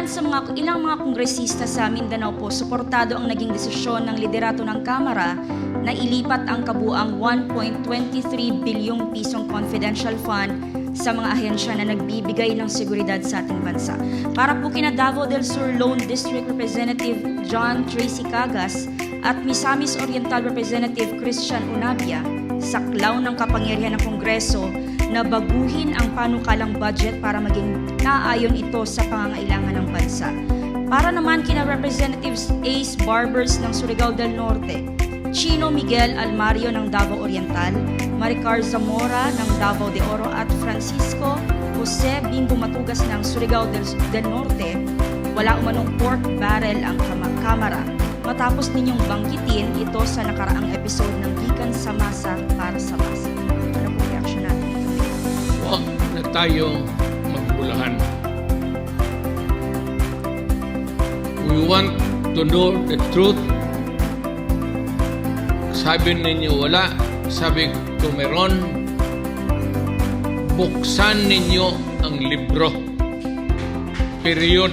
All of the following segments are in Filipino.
Ilan sa mga ilang mga kongresista sa Mindanao po suportado ang naging desisyon ng liderato ng Kamara na ilipat ang kabuang 1.23 bilyong pisong confidential fund sa mga ahensya na nagbibigay ng seguridad sa ating bansa. Para po kina Davao del Sur Lone District Representative John Tracy Cagas at Misamis Oriental Representative Christian Unabia, saklaw ng kapangyarihan ng Kongreso na baguhin ang panukalang budget para maging naayon ito sa pangangailangan ng bansa. Para naman kina Representatives Ace Barbers ng Surigao del Norte, Chino Miguel Almario ng Davao Oriental, Maricar Zamora ng Davao de Oro at Francisco Jose Bimbo Matugas ng Surigao del, del Norte, wala umanong pork barrel ang kama- kamara matapos ninyong banggitin ito sa nakaraang episode ng Gikan sa Masa para sa Masa. Huwag na tayo magbulahan. We want to know the truth. Sabi ninyo wala, sabi ko meron. Buksan ninyo ang libro. Period.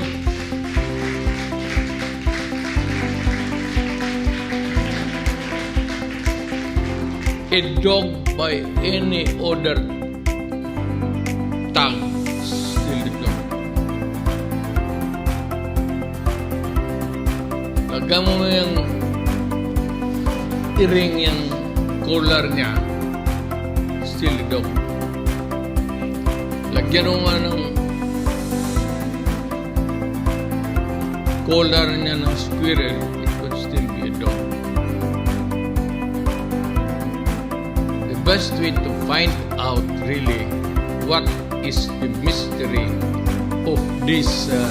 A dog by any other tongue still dog. Lagyan mo yung iring yung collar niya, still dog. Lagyan mo nga ng collar niya ng squirrel, it would still be a dog. The best way to find out really what is the mystery of this uh,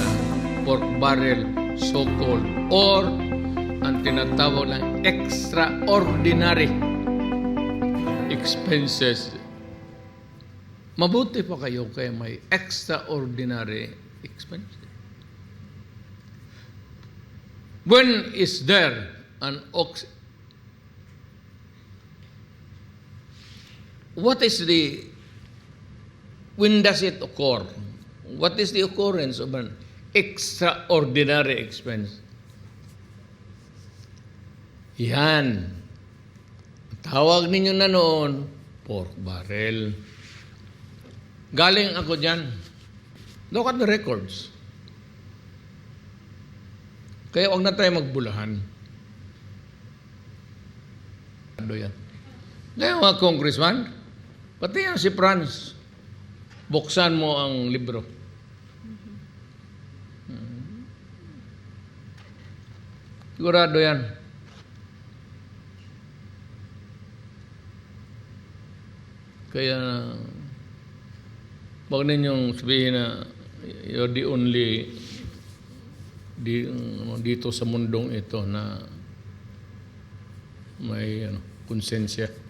pork barrel so-called or ang tinatawag ng extraordinary expenses. Mabuti pa kayo kaya may extraordinary expenses. When is there an ox what is the when does it occur? What is the occurrence of an extraordinary expense? Yan. Tawag ninyo na noon, pork barrel. Galing ako dyan. Look at the records. Kaya huwag na tayo magbulahan. Ano yan? Ngayon mga congressman, pati yan si Franz, buksan mo ang libro. Sigurado yan. Kaya, wag ninyong sabihin na you're the only di, ano, dito sa mundong ito na may ano, konsensya.